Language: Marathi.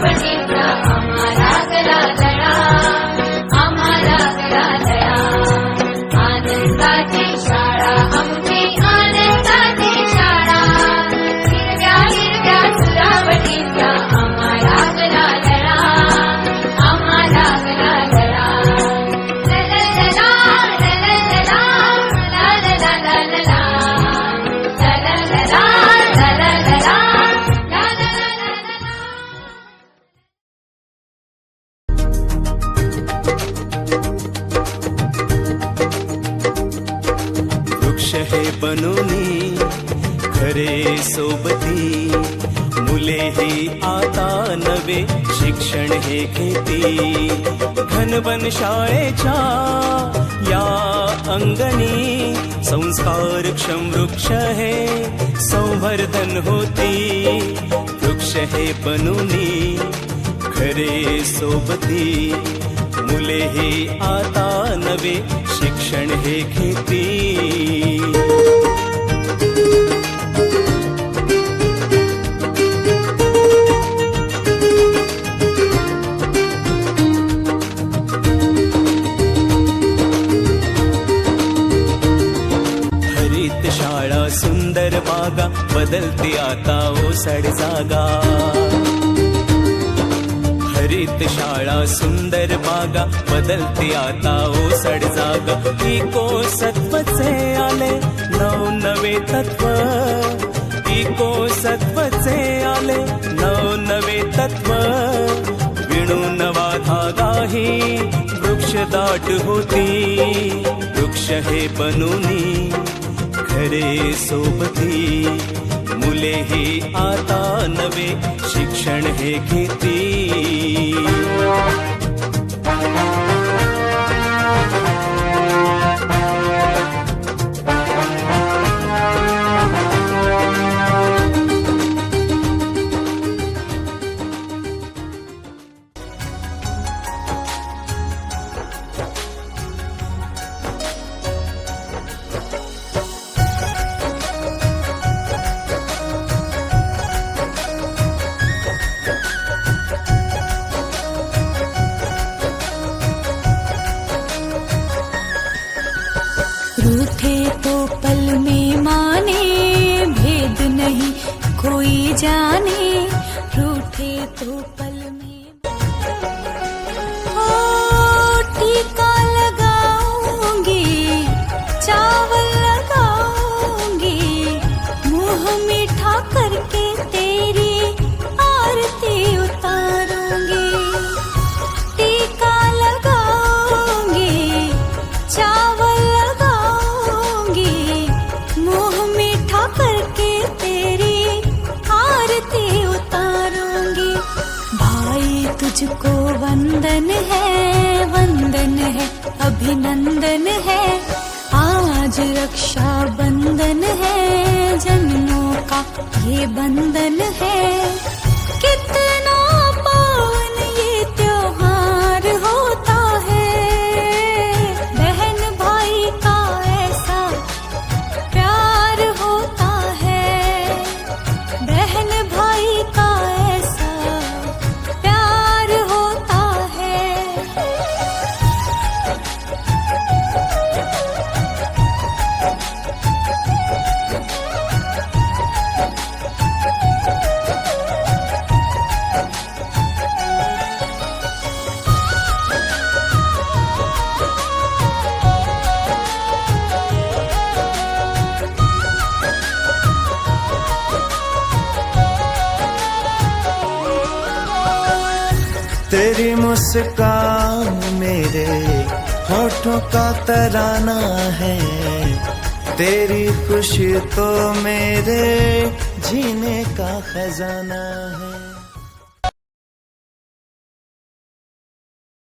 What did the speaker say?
Robert बनोनी खरे सोबती. मुले ही आता नवे शिक्षण हे घेती. घनवन शाळेच्या या अंगणी संस्कारक्षम वृक्ष हे संवर्धन होती. वृक्ष हे बनूनी खरे सोबती. मुले हे आता नवे शिक्षण हे घेती हरित शाळा सुंदर बागा बदलते आता ओसड जागा हरित शाळा सुंदर बागा बदलते आता ओसड जागा. इको सत्वचे आले नवे तत्व. इको सत्वचे आले नवे तत्व. विणू नवा धागाही वृक्ष दाट होती. वृक्ष हे बनूनी खरे सोबती. मुले ही आता नवे शिक्षण हे घेती. नहीं कोई जाने रूठे तो वंदन है वंदन है अभिनंदन है। आज रक्षा बंधन है जन्मों का ये बंधन है। कितना तेरी मुस्कान मेरे होठों का तराना है। तेरी खुशी तो मेरे जीने का खजाना है।